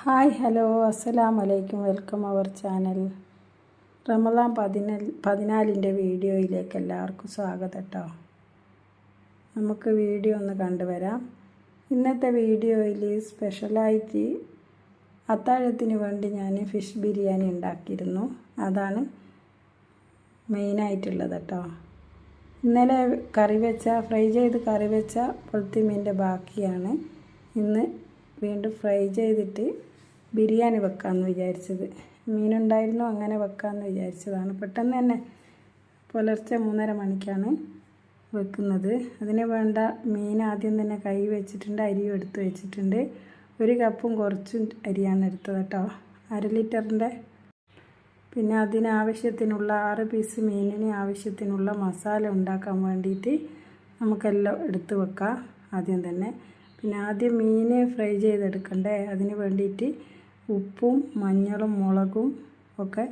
Hi hello. അസ്സലാം വലൈക്കും welcome our channel. Ramadan പതിനൽ പതിനാലിന്റെ വീഡിയോയിലേക്ക് എല്ലാവർക്കും സ്വാഗതം കേട്ടോ നമുക്ക് വീഡിയോ ഒന്ന് കണ്ടുവരാം. ഇന്നത്തെ വീഡിയോയിൽ സ്പെഷ്യലായിട്ട് അത്താഴത്തിന് വേണ്ടി ഞാൻ ഫിഷ് ബിരിയാണി ഉണ്ടാക്കിയിരുന്നു. അതാണ് മെയിനായിട്ടുള്ളത് കേട്ടോ ഇന്നലെ കറി വെച്ച ഫ്രൈ ചെയ്ത് കറി വെച്ച പൊളുത്തിമീന്റെ ബാക്കിയാണ്. ഇന്ന് വീണ്ടും ഫ്രൈ ചെയ്തിട്ട് ബിരിയാണി വെക്കാമെന്ന് വിചാരിച്ചത്. മീനുണ്ടായിരുന്നു അങ്ങനെ വെക്കാമെന്ന് വിചാരിച്ചതാണ്. പെട്ടെന്ന് തന്നെ പുലർച്ചെ മൂന്നര മണിക്കാണ് വെക്കുന്നത്. അതിന് വേണ്ട മീൻ ആദ്യം തന്നെ കൈ വെച്ചിട്ടുണ്ട് അരിയും എടുത്ത് വെച്ചിട്ടുണ്ട്. ഒരു കപ്പും കുറച്ചും അരിയാണ് എടുത്തത് കേട്ടോ. അര ലിറ്ററിന്റെ. പിന്നെ അതിനാവശ്യത്തിനുള്ള ആറ് പീസ് മീനിന് ആവശ്യത്തിനുള്ള മസാല ഉണ്ടാക്കാൻ വേണ്ടിയിട്ട് നമുക്കെല്ലാം എടുത്ത് വെക്കാം ആദ്യം തന്നെ. പിന്നെ ആദ്യം മീൻ ഫ്രൈ ചെയ്തെടുക്കണ്ടേ? അതിന് വേണ്ടിയിട്ട് ഉപ്പും മഞ്ഞളും മുളകും ഒക്കെ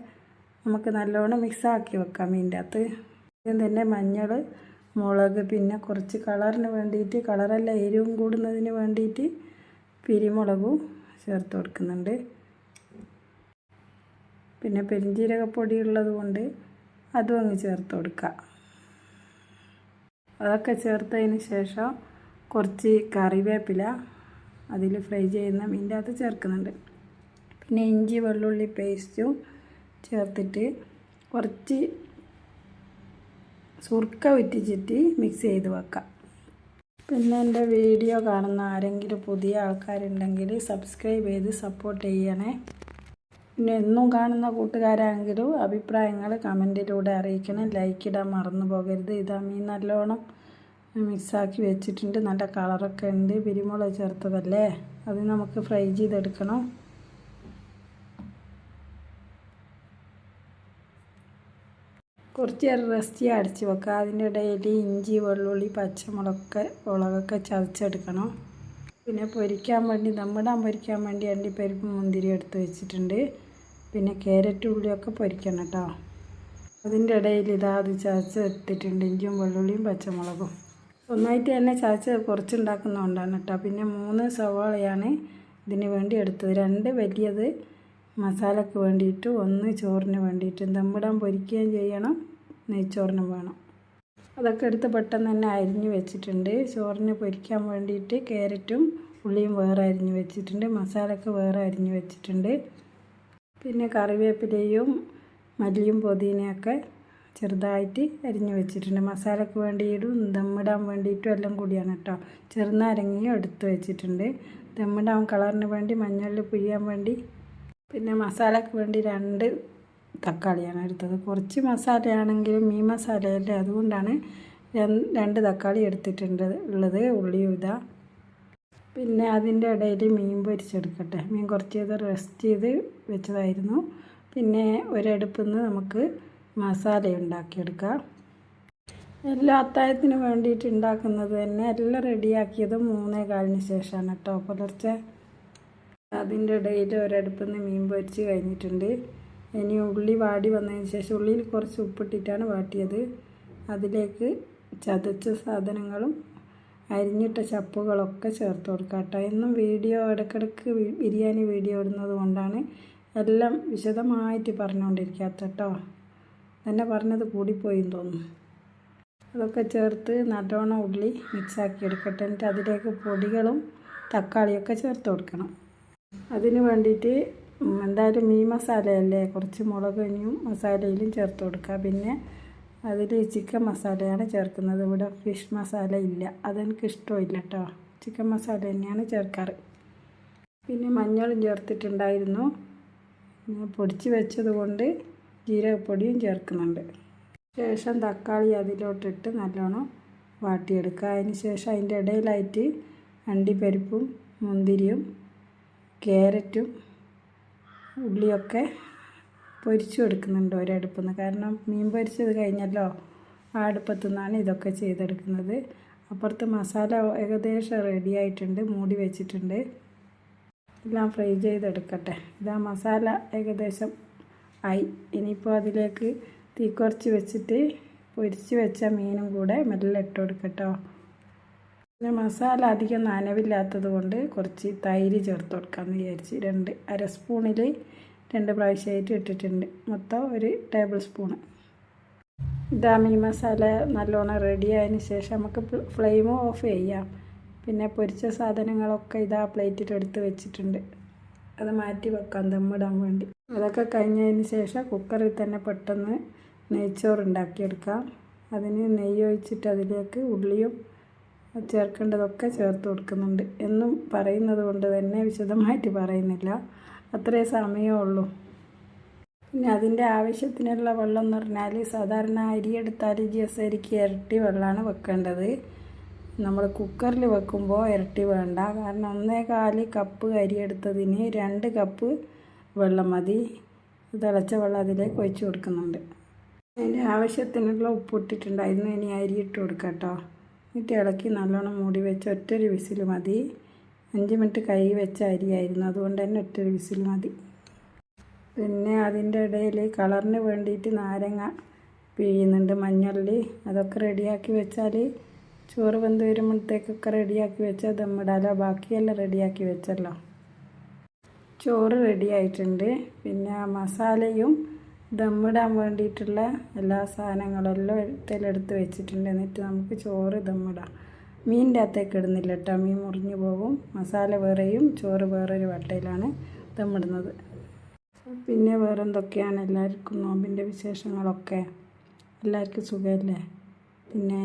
നമുക്ക് നല്ലോണം മിക്സാക്കി വെക്കാം മീന്റെ അകത്ത് ആദ്യം തന്നെ മഞ്ഞൾ മുളക് പിന്നെ കുറച്ച് കളറിന് വേണ്ടിയിട്ട് കളറല്ല എരിവും കൂടുന്നതിന് വേണ്ടിയിട്ട് പിരിമുളകും ചേർത്ത് കൊടുക്കുന്നുണ്ട്. പിന്നെ പെരിഞ്ജീരകപ്പൊടി ഉള്ളത് കൊണ്ട് അതും അങ്ങ് ചേർത്ത് കൊടുക്കുക അതൊക്കെ ചേർത്തതിന് ശേഷം കുറച്ച് കറിവേപ്പില അതിൽ ഫ്രൈ ചെയ്യുന്ന മീന്റെ അകത്ത് ചേർക്കുന്നുണ്ട്. പിന്നെ ഇഞ്ചി വെള്ളുള്ളി പേസ്റ്റും ചേർത്തിട്ട് കുറച്ച് സുർക്ക ഉറ്റിച്ചിട്ട് മിക്സ് ചെയ്ത് വെക്കാം. പിന്നെ എന്റെ വീഡിയോ കാണുന്ന ആരെങ്കിലും പുതിയ ആൾക്കാരുണ്ടെങ്കിൽ സബ്സ്ക്രൈബ് ചെയ്ത് സപ്പോർട്ട് ചെയ്യണേ. പിന്നെ എന്നും കാണുന്ന കൂട്ടുകാരാണെങ്കിലും അഭിപ്രായങ്ങൾ കമന്റിലൂടെ അറിയിക്കണം. ലൈക്ക് ഇടാൻ മറന്നു പോകരുത്. ഇതാ മീൻ നല്ലോണം മിക്സാക്കി വെച്ചിട്ടുണ്ട്. നല്ല കളറൊക്കെ ഉണ്ട്. പിരിമുളക് ചേർത്തതല്ലേ? അത് നമുക്ക് ഫ്രൈ ചെയ്തെടുക്കണം. കുറച്ച് നേരം റെസ്റ്റ് അടച്ച് വെക്കുക അതിന്റെ ഇടയിൽ ഇഞ്ചി വെള്ളുള്ളി പച്ചമുളകൊക്കെ മുളകൊക്കെ ചതച്ചെടുക്കണം. പിന്നെ പൊരിക്കാൻ വേണ്ടി നമ്മുടെ പൊരിക്കാൻ വേണ്ടി അണ്ടിപ്പരിപ്പ് മുന്തിരി എടുത്ത് വെച്ചിട്ടുണ്ട്. പിന്നെ ക്യാരറ്റ് ഉള്ളിയൊക്കെ പൊരിക്കണം കേട്ടോ. അതിന്റെ ഇടയിൽ ഇതാ അത് ചതച്ച് എടുത്തിട്ടുണ്ട് ഇഞ്ചിയും വെള്ളുള്ളിയും പച്ചമുളകും. ഒന്നായിട്ട് തന്നെ ചതച്ച് കുറച്ചുണ്ടാക്കുന്നതുകൊണ്ടാണ് കേട്ടോ. പിന്നെ മൂന്ന് സവാളയാണ് ഇതിന് വേണ്ടി എടുത്തത്. രണ്ട് വലിയത് മസാലയ്ക്ക് വേണ്ടിയിട്ട് ഒന്ന് ചോറിന് വേണ്ടിയിട്ട്. ദമ്മിടാൻ പൊരിക്കുകയും ചെയ്യണം. നെയ്ച്ചോറിനും വേണം. അതൊക്കെ എടുത്ത് പെട്ടെന്ന് തന്നെ അരിഞ്ഞ് വെച്ചിട്ടുണ്ട്. ചോറിന് പൊരിക്കാൻ വേണ്ടിയിട്ട് ക്യാരറ്റും ഉള്ളിയും വേറെ അരിഞ്ഞ് വെച്ചിട്ടുണ്ട്. മസാലയ്ക്ക് വേറെ അരിഞ്ഞ് വെച്ചിട്ടുണ്ട്. പിന്നെ കറിവേപ്പിലയും മല്ലിയും പുതിനയൊക്കെ ചെറുതായിട്ട് അരിഞ്ഞ് വെച്ചിട്ടുണ്ട്. മസാലയ്ക്ക് വേണ്ടിയിട്ടും ദമ്മിടാൻ വേണ്ടിയിട്ടും എല്ലാം കൂടിയാണ് കേട്ടോ. ചെറുനാരങ്ങയും എടുത്ത് വെച്ചിട്ടുണ്ട്. ദമ്മിടാൻ കളറിന് വേണ്ടി മഞ്ഞളിൽ പിഴിയാൻ വേണ്ടി പിന്നെ മസാലയ്ക്ക് വേണ്ടി രണ്ട് തക്കാളിയാണ് എടുത്തത്. കുറച്ച് മസാലയാണെങ്കിലും മീൻ മസാലയല്ലേ? അതുകൊണ്ടാണ് രണ്ട് തക്കാളി എടുത്തിട്ടുണ്ട് ഉള്ളത് ഉള്ളി ഇതാ. പിന്നെ അതിന്റെ ഇടയിൽ മീൻ പൊരിച്ചെടുക്കട്ടെ. മീൻ കുറച്ച് ചെയ്ത് റെസ്റ്റ് ചെയ്ത് വെച്ചതായിരുന്നു. പിന്നെ ഒരടുപ്പിൽ നിന്ന് നമുക്ക് മസാല ഉണ്ടാക്കിയെടുക്കാം. എല്ലാ അത്തായത്തിന് വേണ്ടിയിട്ട് ഉണ്ടാക്കുന്നത് തന്നെ എല്ലാം റെഡിയാക്കിയത് മൂന്നേ കാലിന് ശേഷമാണ് കേട്ടോ പുലർച്ചെ. അതിന്റെ ഇടയിൽ ഒരടുപ്പിൽ നിന്ന് മീൻ പൊരിച്ച് കഴിഞ്ഞിട്ടുണ്ട്. ഇനി ഉള്ളി വാടി വന്നതിന് ശേഷം ഉള്ളിയിൽ കുറച്ച് ഉപ്പിട്ടിട്ടാണ് വാട്ടിയത്. അതിലേക്ക് ചതച്ച സാധനങ്ങളും അരിഞ്ഞിട്ട ചപ്പുകളൊക്കെ ചേർത്ത് കൊടുക്കുക കേട്ടോ. എന്നും വീഡിയോ ഇടയ്ക്കിടയ്ക്ക് ബിരിയാണി വീഡിയോ ഇടുന്നത് കൊണ്ടാണ് എല്ലാം വിശദമായിട്ട് പറഞ്ഞുകൊണ്ടിരിക്കാത്ത കേട്ടോ. തന്നെ പറഞ്ഞത് കൂടിപ്പോയി തോന്നുന്നു. അതൊക്കെ ചേർത്ത് നല്ലോണം ഉള്ളി മിക്സാക്കി എടുക്കട്ടെ. എന്നിട്ട് അതിലേക്ക് പൊടികളും തക്കാളിയൊക്കെ ചേർത്ത് കൊടുക്കണം. അതിന് വേണ്ടിയിട്ട് എന്തായാലും മീൻ മസാലയല്ലേ കുറച്ച് മുളകിനും മസാലയിലും ചേർത്ത് കൊടുക്കുക. പിന്നെ അതിൽ ചിക്കൻ മസാലയാണ് ചേർക്കുന്നത്. ഇവിടെ ഫിഷ് മസാല ഇല്ല. അതെനിക്ക് ഇഷ്ടമില്ല കേട്ടോ ചിക്കൻ മസാല തന്നെയാണ് ചേർക്കാറ്. പിന്നെ മഞ്ഞളും ചേർത്തിട്ടുണ്ടായിരുന്നു. പൊടിച്ച് വെച്ചത് കൊണ്ട് ജീരകപ്പൊടിയും ചേർക്കുന്നുണ്ട്. ശേഷം തക്കാളി അതിലോട്ടിട്ട് നല്ലോണം വാട്ടിയെടുക്കുക. അതിന് ശേഷം അതിന്റെ ഇടയിലായിട്ട് അണ്ടിപ്പരിപ്പും മുന്തിരിയും ക്യാരറ്റും ഉള്ളിയൊക്കെ പൊരിച്ചു കൊടുക്കുന്നുണ്ട് ഒരടുപ്പിൽ നിന്ന് കാരണം മീൻ പൊരിച്ചത് കഴിഞ്ഞല്ലോ ആ അടുപ്പത്തു നിന്നാണ് ഇതൊക്കെ ചെയ്തെടുക്കുന്നത്. അപ്പുറത്ത് മസാല ഏകദേശം റെഡി ആയിട്ടുണ്ട് മൂടി വെച്ചിട്ടുണ്ട്. എല്ലാം ഫ്രൈ ചെയ്തെടുക്കട്ടെ. ഇതാ മസാല ഏകദേശം ആയി. ഇനിയിപ്പോൾ അതിലേക്ക് തീ കുറച്ച് വെച്ചിട്ട് പൊരിച്ച് വെച്ച മീനും കൂടെ മെല്ലെ ഇട്ട് കൊടുക്കട്ടോ. പിന്നെ മസാല അധികം നനവില്ലാത്തത് കൊണ്ട് കുറച്ച് തൈര് ചേർത്ത് കൊടുക്കാമെന്ന് വിചാരിച്ച് രണ്ട് അര സ്പൂണിൽ രണ്ട് പ്രാവശ്യമായിട്ട് ഇട്ടിട്ടുണ്ട്. മൊത്തം ഒരു ടേബിൾ സ്പൂണ്. ഇതാ മീൻ മസാല നല്ലോണം റെഡി ആയതിന് ശേഷം നമുക്ക് ഫ്ലെയിം ഓഫ് ചെയ്യാം. പിന്നെ പൊരിച്ച സാധനങ്ങളൊക്കെ ഇതാ പ്ലേറ്റിൽ എടുത്ത് വെച്ചിട്ടുണ്ട്. അത് മാറ്റി വെക്കാം ദമ്മിടാൻ വേണ്ടി. അതൊക്കെ കഴിഞ്ഞതിന് ശേഷം കുക്കറിൽ തന്നെ പെട്ടെന്ന് നെയ്ച്ചോറ് ഉണ്ടാക്കിയെടുക്കാം. അതിന് നെയ്യ് ഒഴിച്ചിട്ട് അതിലേക്ക് ഉള്ളിയും ചേർക്കേണ്ടതൊക്കെ ചേർത്ത് കൊടുക്കുന്നുണ്ട്. എന്നും പറയുന്നത് കൊണ്ട് തന്നെ വിശദമായിട്ട് പറയുന്നില്ല. അത്രേ സമയമേ ഉള്ളൂ. പിന്നെ അതിന്റെ ആവശ്യത്തിനുള്ള വെള്ളം എന്ന് പറഞ്ഞാൽ സാധാരണ അരി എടുത്താൽ ജസരിക്ക് ഇരട്ടി വെള്ളമാണ് വെക്കേണ്ടത്. നമ്മൾ കുക്കറിൽ വെക്കുമ്പോൾ ഇരട്ടി വേണ്ട. കാരണം ഒന്നേ കാൽ കപ്പ് അരി എടുത്തതിന് രണ്ട് കപ്പ് വെള്ളം മതി. തിളച്ച വെള്ളം അതിലേക്ക് ഒഴിച്ച് കൊടുക്കുന്നുണ്ട്. അതിന്റെ ആവശ്യത്തിനുള്ള ഉപ്പ് ഇട്ടിട്ടുണ്ടായിരുന്നു ഇനി അരി ഇട്ട് കൊടുക്കാം കേട്ടോ. എന്നിട്ട് ഇളക്കി നല്ലോണം മൂടി വെച്ച് ഒറ്റൊരു വിസിൽ മതി. അഞ്ച് മിനിറ്റ് കൈ വെച്ച അരിയായിരുന്നു. അതുകൊണ്ട് തന്നെ ഒറ്റൊരു വിസിൽ മതി. പിന്നെ അതിന്റെ ഇടയിൽ കളറിന് വേണ്ടിയിട്ട് നാരങ്ങ പിഴിയുന്നുണ്ട് മഞ്ഞളിൽ അതൊക്കെ റെഡിയാക്കി വെച്ചാൽ ചോറ് വെന്ത് വരുമ്പോഴത്തേക്കൊക്കെ റെഡിയാക്കി വെച്ചാൽ ദമ്മിടാലോ ബാക്കിയെല്ലാം റെഡിയാക്കി വെച്ചല്ലോ. ചോറ് റെഡിയായിട്ടുണ്ട്. പിന്നെ മസാലയും ദമ്മിടാൻ വേണ്ടിയിട്ടുള്ള എല്ലാ സാധനങ്ങളെല്ലാം എഴുത്തിലെടുത്ത് വെച്ചിട്ടുണ്ട്. എന്നിട്ട് നമുക്ക് ചോറ് ദമ്മിടാം. മീനിന്റെ അകത്തേക്ക് ഇടുന്നില്ല കേട്ടോ. മീൻ മുറിഞ്ഞു പോകും. മസാല വേറെയും ചോറ് വേറൊരു വട്ടയിലാണ് ദമ്മിടുന്നത്. പിന്നെ വേറെ എന്തൊക്കെയാണ് എല്ലാവർക്കും നോമ്പിന്റെ വിശേഷങ്ങളൊക്കെ? എല്ലാവർക്കും സുഖമല്ലേ? പിന്നെ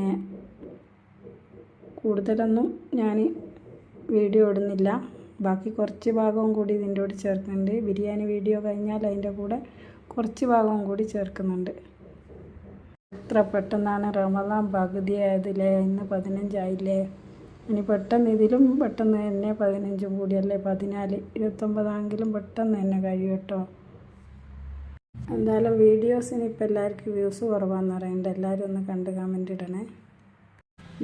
കൂടുതലൊന്നും ഞാൻ വീഡിയോ ഇടുന്നില്ല. ബാക്കി കുറച്ച് ഭാഗവും കൂടി ഇതിന്റെ കൂടെ ചേർക്കുന്നുണ്ട്. ബിരിയാണി വീഡിയോ കഴിഞ്ഞാൽ അതിന്റെ കൂടെ കുറച്ച് ഭാഗവും കൂടി ചേർക്കുന്നുണ്ട്. എത്ര പെട്ടെന്നാണ് റമദാൻ പകുതിയായതില്ലേ ഇന്ന് പതിനഞ്ചായില്ലേ? ഇനി പെട്ടെന്ന് ഇതിലും പെട്ടെന്ന് തന്നെ പതിനഞ്ചും കൂടിയല്ലേ? പതിനാല് ഇരുപത്തൊമ്പതാണെങ്കിലും പെട്ടെന്ന് തന്നെ കഴിയും കേട്ടോ. എന്തായാലും വീഡിയോസിന് ഇപ്പം എല്ലാവർക്കും വ്യൂസ് കുറവാണെന്ന് പറയുന്നുണ്ട്. എല്ലാവരും ഒന്ന് കണ്ട് കമന്റ് ഇടണേ.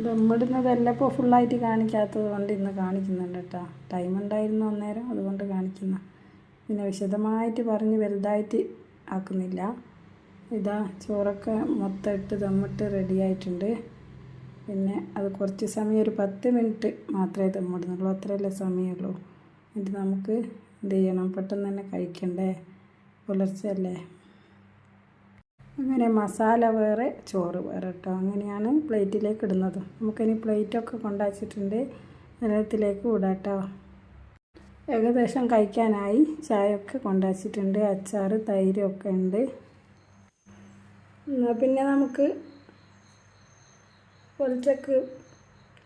ദമ്മിടുന്നതല്ല ഇപ്പോൾ ഫുള്ളായിട്ട് കാണിക്കാത്തത് കൊണ്ട് ഇന്ന് കാണിക്കുന്നുണ്ട് കേട്ടോ. ടൈം ഉണ്ടായിരുന്നു അന്നേരം അതുകൊണ്ട് കാണിക്കുന്ന. പിന്നെ വിശദമായിട്ട് പറഞ്ഞ് വലുതായിട്ട് ആക്കുന്നില്ല. ഇതാ ചോറൊക്കെ മൊത്തം ഇട്ട് ദമ്മിട്ട് റെഡി ആയിട്ടുണ്ട്. പിന്നെ അത് കുറച്ച് സമയം ഒരു പത്ത് മിനിറ്റ് മാത്രമേ ദമ്മിടുന്നുള്ളൂ. അത്രയല്ലേ സമയമുള്ളൂ. എന്നിട്ട് നമുക്ക് എന്ത് ചെയ്യണം? പെട്ടെന്ന് തന്നെ കഴിക്കണ്ടേ? പുലർച്ചയല്ലേ? അങ്ങനെ മസാല വേറെ ചോറ് വേറെ കേട്ടോ അങ്ങനെയാണ് പ്ലേറ്റിലേക്ക് ഇടുന്നത്. നമുക്കിനി പ്ലേറ്റൊക്കെ കൊണ്ടാച്ചിട്ടുണ്ട് നിലത്തിലേക്ക് വിടാം കേട്ടോ ഏകദേശം കഴിക്കാനായി ചായയൊക്കെ കൊണ്ടാച്ചിട്ടുണ്ട് അച്ചാർ തൈരൊക്കെ ഉണ്ട്. എന്നാൽ പിന്നെ നമുക്ക് പൊളിച്ചക്ക്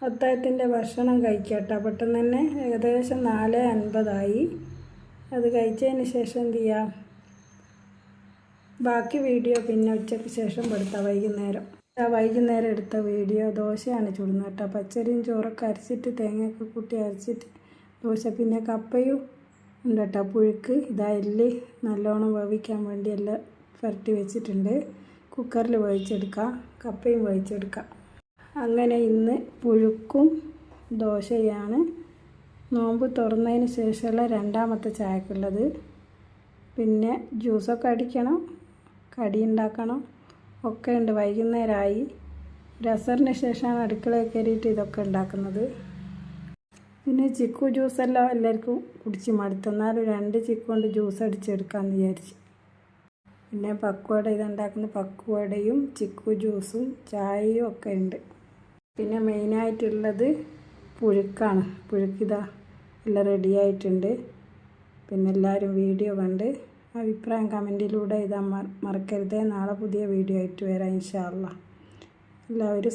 അത്താഴത്തിന്റെ ഭക്ഷണം കഴിക്കട്ടെ. പെട്ടെന്ന് തന്നെ ഏകദേശം നാല് അൻപതായി. അത് കഴിച്ചതിന് ശേഷം എന്ത് ചെയ്യാം? ബാക്കി വീഡിയോ പിന്നെ ഉച്ചയ്ക്ക് ശേഷം എടുത്താൽ വൈകുന്നേരം. ആ വൈകുന്നേരം എടുത്ത വീഡിയോ ദോശയാണ് ചുടുന്നത് കേട്ടോ. പച്ചരിയും ചോറൊക്കെ അരച്ചിട്ട് തേങ്ങയൊക്കെ കൂട്ടി അരച്ചിട്ട് ദോശ പിന്നെ കപ്പയും ഉണ്ട് കേട്ടോ പുഴുക്ക് ഇതാ എല്ല് നല്ലോണം വേവിക്കാൻ വേണ്ടി എല്ലാം പുരട്ടി വെച്ചിട്ടുണ്ട്. കുക്കറിൽ വേവിച്ചെടുക്കാം. കപ്പയും വേവിച്ചെടുക്കാം. അങ്ങനെ ഇന്ന് പുഴുക്കും ദോശയാണ്. നോമ്പ് തുറന്നതിന് ശേഷമുള്ള രണ്ടാമത്തെ ചായക്കുള്ളത്. പിന്നെ ജ്യൂസൊക്കെ അടിക്കണം കടി ഉണ്ടാക്കണം ഒക്കെ ഉണ്ട്. വൈകുന്നേരമായി. രസറിന് ശേഷമാണ് അടുക്കളയിൽ കയറിയിട്ട് ഇതൊക്കെ ഉണ്ടാക്കുന്നത്. പിന്നെ ചിക്കു ജ്യൂസെല്ലാം എല്ലാവർക്കും കുടിച്ച് മടുത്തു. എന്നാലും രണ്ട് ചിക്കു കൊണ്ട് ജ്യൂസ് അടിച്ചെടുക്കാമെന്ന് വിചാരിച്ചു. പിന്നെ പക്കുവട ഇതുണ്ടാക്കുന്ന പക്കുവടയും ചിക്കു ജ്യൂസും ചായയും ഒക്കെ ഉണ്ട്. പിന്നെ മെയിനായിട്ടുള്ളത് പുഴുക്കാണ്. പുഴുക്കിതാ എല്ലാം റെഡിയായിട്ടുണ്ട് പിന്നെ എല്ലാവരും വീഡിയോ കണ്ട് അഭിപ്രായം കമന്റിലൂടെ ഇതാ മറക്കരുതേ. നാളെ പുതിയ വീഡിയോ ആയിട്ട് വരാം ഇൻഷാല്ല എല്ലാവരും